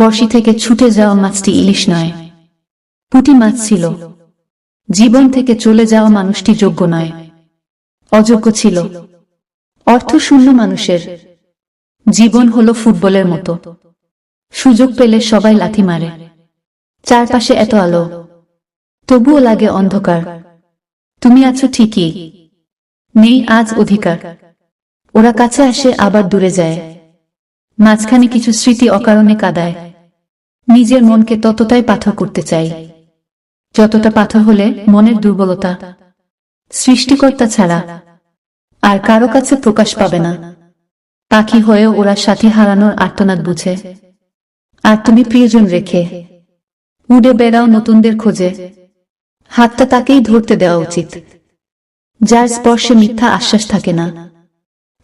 বর্ষি থেকে ছুটে যাওয়া মাছটি ইলিশ নয়। পুঁটি মাছ ছিল। জীবন থেকে চলে যাওয়া মানুষটি যোগ্য নয়। অযোগ্য ছিল। অর্থ শূন্য মানুষের। জীবন হলো ফুটবলের মতো। সুযোগ পেলে সবাই লাথি মারে। চারপাশে এত আলো। তবুও লাগে অন্ধকার। তুমি আছো ঠিকই। নেই আজ অধিকার। ওরা কাছে আসে আবার দূরে যায়। মাঝখানে কিছু স্মৃতি অকারণে কাদায়। নিজের মনকে ততটাই পাথর করতে চাই। যতটা পাথর হলে মনের দুর্বলতা, সৃষ্টিকর্তা ছাড়া আর কারও কাছে প্রকাশ পাবে না। পাখি হয়েও ওরা সাথী হারানোর আর্তনাদ বুঝে। আর তুমি প্রিয়জন রেখে উড়ে বেড়াও নতুনদের খোঁজে। হাতটা তাকেই ধরতে দেওয়া উচিত। যার স্পর্শে মিথ্যা আশ্বাস থাকে না।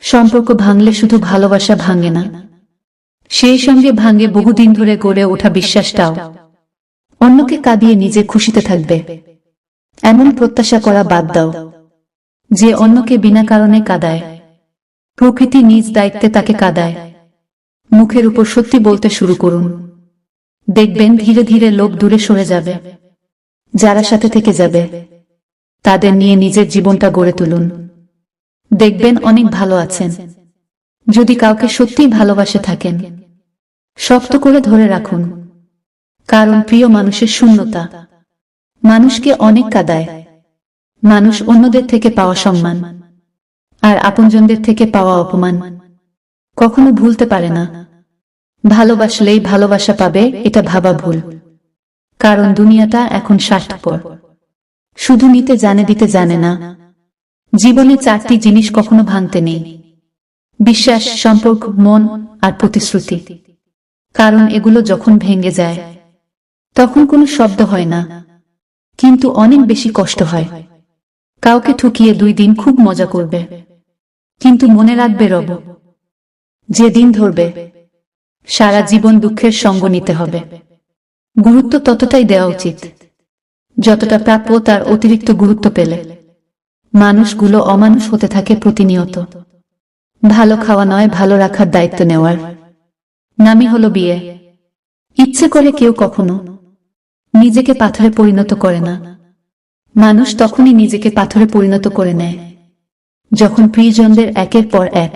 সম্পর্ক ভাঙলে শুধু ভালোবাসা ভাঙে না। সেই সঙ্গে ভাঙে বহুদিন ধরে গড়ে ওঠা বিশ্বাসটাও অন্যকে কাঁদিয়ে নিজে খুশিতে থাকবে। এমন প্রত্যাশা করা বাদ দাও, যে অন্যকে বিনা কারণে কাঁদায়। প্রকৃতি নিজ দায়িত্বে তাকে কাঁদায়। মুখের উপর সত্যি বলতে শুরু করুন। দেখবেন ধীরে ধীরে লোক দূরে সরে যাবে। যারা সাথে থেকে যাবে, তাদের নিয়ে নিজের জীবনটা গড়ে তুলুন। দেখবেন অনেক ভালো আছেন। যদি কাউকে সত্যিই ভালোবাসে থাকেন শক্ত করে ধরে রাখুন। কারণ প্রিয় মানুষের শূন্যতা। মানুষকে অনেক কাদায়। মানুষ অন্যদের থেকে পাওয়া সম্মান। আর আপনজনদের থেকে পাওয়া অপমান। কখনো ভুলতে পারে না। ভালোবাসলেই ভালোবাসা পাবে, এটা ভাবা ভুল। কারণ দুনিয়াটা এখন স্বার্থপর। শুধু নিতে জানে দিতে জানে না। জীবনে চারটি জিনিস কখনো ভাঙতে নেই। বিশ্বাস, সম্পর্ক, মন আর প্রতিশ্রুতি। কারণ এগুলো যখন ভেঙে যায়, তখন কোনো শব্দ হয় না। কিন্তু অনেক বেশি কষ্ট হয়। কাউকে ঠুকিয়ে দুই দিন খুব মজা করবে। কিন্তু মনে রাখবে রব যে দিন ধরবে, সারা জীবন দুঃখের সঙ্গ নিতে হবে। গুরুত্ব ততটাই দেওয়া উচিত, যতটা প্রাপ্য তার অতিরিক্ত গুরুত্ব পেলে। মানুষগুলো অমানুষ হতে থাকে প্রতিনিয়ত। ভালো খাওয়া নয়, ভালো রাখার দায়িত্ব নেওয়ার। নামই হলো বিয়ে। ইচ্ছে করে কেউ কখনো নিজেকে পাথরে পরিণত করে না। মানুষ তখনই নিজেকে পাথরে পরিণত করে নেয়, যখন প্রিয়জনদের একের পর এক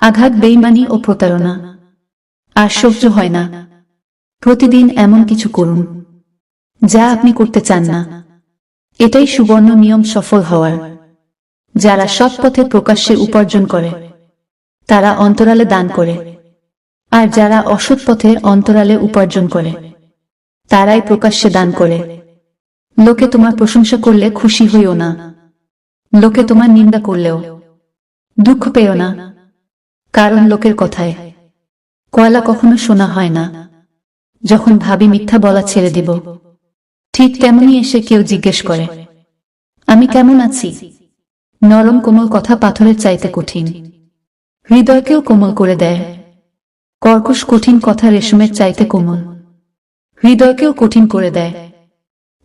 আঘাত, বেইমানি ও প্রতারণা। আর সহ্য হয় না। প্রতিদিন এমন কিছু করুন, যা আপনি করতে চান না। এটাই সুবর্ণ নিয়ম সফল হওয়ার। যারা সৎ পথে প্রকাশ্যে উপার্জন করে, তারা অন্তরালে দান করে। আর যারা অসৎ পথে অন্তরালে উপার্জন করে, তারাই প্রকাশ্যে দান করে। লোকে তোমার প্রশংসা করলে খুশি হইও না। লোকে তোমার নিন্দা করলেও দুঃখ পেও না। কারণ লোকের কথায় কয়লা কখনো শোনা হয় না। যখন ভাবি মিথ্যা বলা ছেড়ে দিব, ঠিক তেমনি এসে কেউ জিজ্ঞেস করে, আমি কেমন আছি? নরম কোমল কথা পাথরের চাইতে কঠিন। হৃদয়কেও কোমল করে দেয়। কর্কশ কঠিন কথা রেশমের চাইতে কোমল। হৃদয়কেও কঠিন করে দেয়।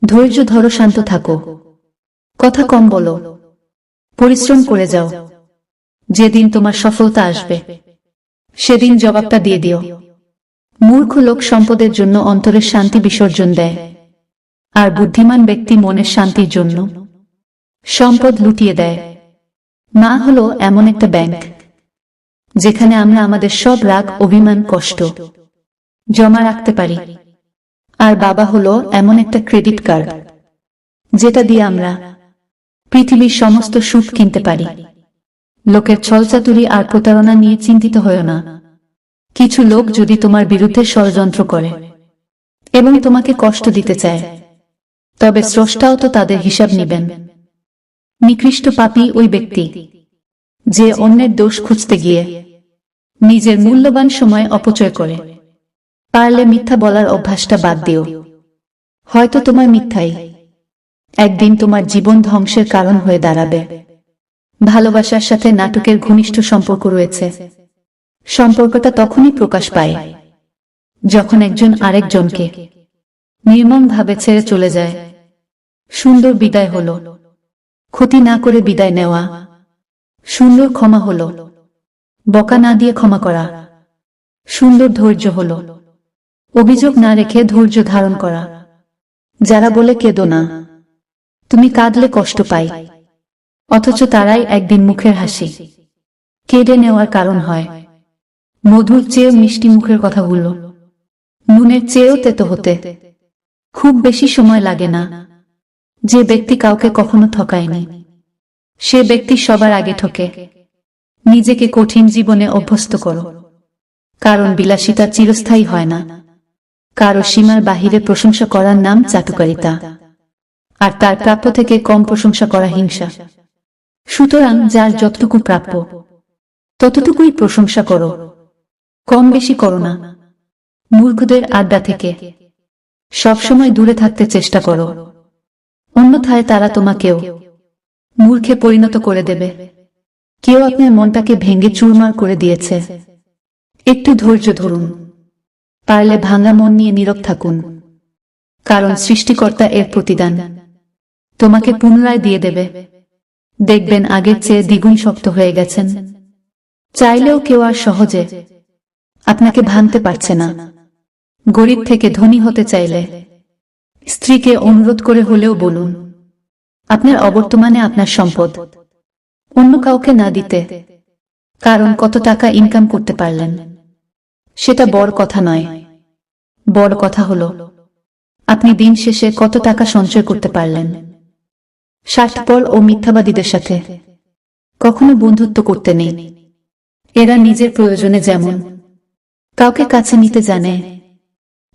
ধৈর্য ধরো, শান্ত থাকো। কথা কম বলো। পরিশ্রম করে যাও। যেদিন তোমার সফলতা আসবে, সেদিন জবাবটা দিয়ে দিও। মূর্খ লোক সম্পদের জন্য অন্তরের শান্তি বিসর্জন দেয়। আর বুদ্ধিমান ব্যক্তি মনের শান্তির জন্য সম্পদ লুটিয়ে দেয়। মা হলো এমন একটা ব্যাংক। যেখানে আমরা আমাদের সব রাগ, অভিমান, কষ্ট জমা রাখতে পারি। আর বাবা হলো এমন একটা ক্রেডিট কার্ড যেটা দিয়ে আমরা পৃথিবীর সমস্ত সুখ কিনতে পারি। লোকের ছলচাতুরি আর প্রতারণা নিয়ে চিন্তিত হয়েও না। কিছু লোক যদি তোমার বিরুদ্ধে ষড়যন্ত্র করে এবং তোমাকে কষ্ট দিতে চায়, তবে স্রষ্টাও তো তাদের হিসাব নেবেন। নিকৃষ্ট পাপী ওই ব্যক্তি, যে অন্যের দোষ খুঁজতে গিয়ে নিজের মূল্যবান সময় অপচয় করে। পারলে মিথ্যা বলার অভ্যাসটা বাদ দিও। হয়তো তোমার মিথ্যাই। একদিন তোমার জীবন ধ্বংসের কারণ হয়ে দাঁড়াবে। ভালোবাসার সাথে নাটকের ঘনিষ্ঠ সম্পর্ক রয়েছে। সম্পর্কটা তখনই প্রকাশ পায়, যখন একজন আরেকজনকে নির্মমভাবে ছেড়ে চলে যায়। সুন্দর বিদায় হলো। ক্ষতি না করে বিদায় নেওয়া। সুন্দর ক্ষমা হলো। বকা না দিয়ে ক্ষমা করা। সুন্দর ধৈর্য হলো। অভিযোগ না রেখে ধৈর্য ধারণ করা। যারা বলে কেঁদো না। তুমি কাঁদলে কষ্ট পাই। অথচ তারাই একদিন মুখের হাসি। কেড়ে নেওয়ার কারণ হয়। মধুর চেয়েও মিষ্টি মুখের কথা বলল। নুনের চেয়েও তেতো হতে। খুব বেশি সময় লাগে না। যে ব্যক্তি কাউকে কখনো ঠকায়নি। সে ব্যক্তি সবার আগে ঠকে। নিজেকে কঠিন জীবনে অভ্যস্ত করো। কারণ বিলাসিতা চিরস্থায়ী হয় না। কারও সীমার বাহিরে প্রশংসা করার নাম চাটুকারিতা। আর তার প্রাপ্য থেকে কম প্রশংসা করা হিংসা। সুতরাং যার যতটুকু প্রাপ্য, ততটুকুই প্রশংসা করো। কম বেশি করো না। মূর্খদের আড্ডা থেকে। সবসময় দূরে থাকতে চেষ্টা করো। অন্যথায় তারা তোমাকেও মূর্খে পরিণত করে দেবে। কেউ আপনার মনটাকে ভেঙে চুরমার করে দিয়েছে। একটু ধৈর্য ধরুন। পারলে ভাঙা মন নিয়ে নীরব থাকুন। কারণ সৃষ্টিকর্তা এর প্রতিদান। তোমাকে পুনরায় দিয়ে দেবে। দেখবেন আগের চেয়ে দ্বিগুণ শক্ত হয়ে গেছেন। চাইলেও কেউ আর সহজে আপনাকে ভাঙতে পারছে না। গরিব থেকে ধনী হতে চাইলে স্ত্রীকে অনুরোধ করে হলেও বলুন, আপনার অবর্তমানে আপনার সম্পদ। অন্য কাউকে না দিতে, কারণ কত টাকা ইনকাম করতে পারলেন। সেটা বড় কথা নয়। বড় কথা হলো, আপনি দিন শেষে কত টাকা সঞ্চয় করতে পারলেন। স্বার্থপর ও মিথ্যাবাদীদের সাথে। কখনো বন্ধুত্ব করতে নেই। এরা নিজের প্রয়োজনে যেমন কাউকে কাছে নিতে জানে,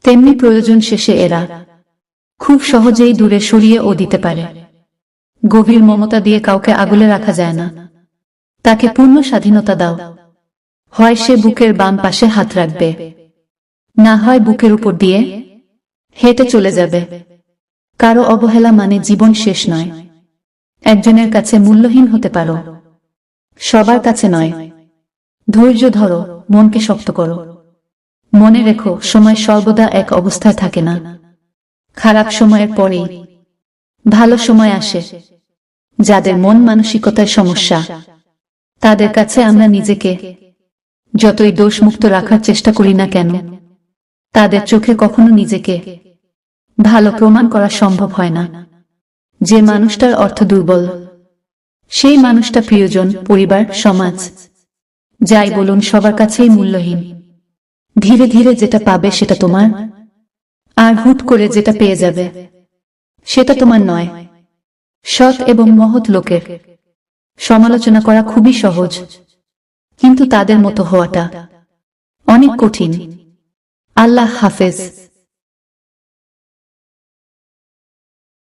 তেমনি প্রয়োজন শেষে এরা খুব সহজেই দূরে সরিয়ে ও দিতে পারে। গভীর মমতা দিয়ে কাউকে আগলে রাখা যায় না। তাকে পূর্ণ স্বাধীনতা দাও। হয় সে বুকের বাম পাশে হাত রাখবে। না হয় বুকের উপর দিয়ে হেঁটে চলে যাবে। কারও অবহেলা মানে জীবন শেষ নয়। একজনের কাছে মূল্যহীন হতে পারো। সবার কাছে নয়। ধৈর্য ধরো, মনকে শক্ত করো। মনে রেখো, সময় সর্বদা এক অবস্থায় থাকে না। খারাপ সময়ের পরেই ভালো সময় আসে, যাদের মন মানসিকতায় সমস্যা। তাদের কাছে আমরা নিজেকে যতই দোষমুক্ত রাখার চেষ্টা করি না কেন, তাদের চোখে কখনো নিজেকে ভালো প্রমাণ করা সম্ভব হয় না। যে মানুষটার অর্থ দুর্বল, সেই মানুষটা প্রিয়জন, পরিবার, সমাজ, যাই বলুন, সবার কাছেই মূল্যহীন। ধীরে ধীরে যেটা পাবে সেটা তোমার, আর হুট করে যেটা পেয়ে যাবে। সেটা তোমার নয়। সৎ এবং মহৎ লোকের। সমালোচনা করা খুবই সহজ। কিন্তু তাদের মতো হওয়াটা অনেক কঠিন। আল্লাহ হাফেজ।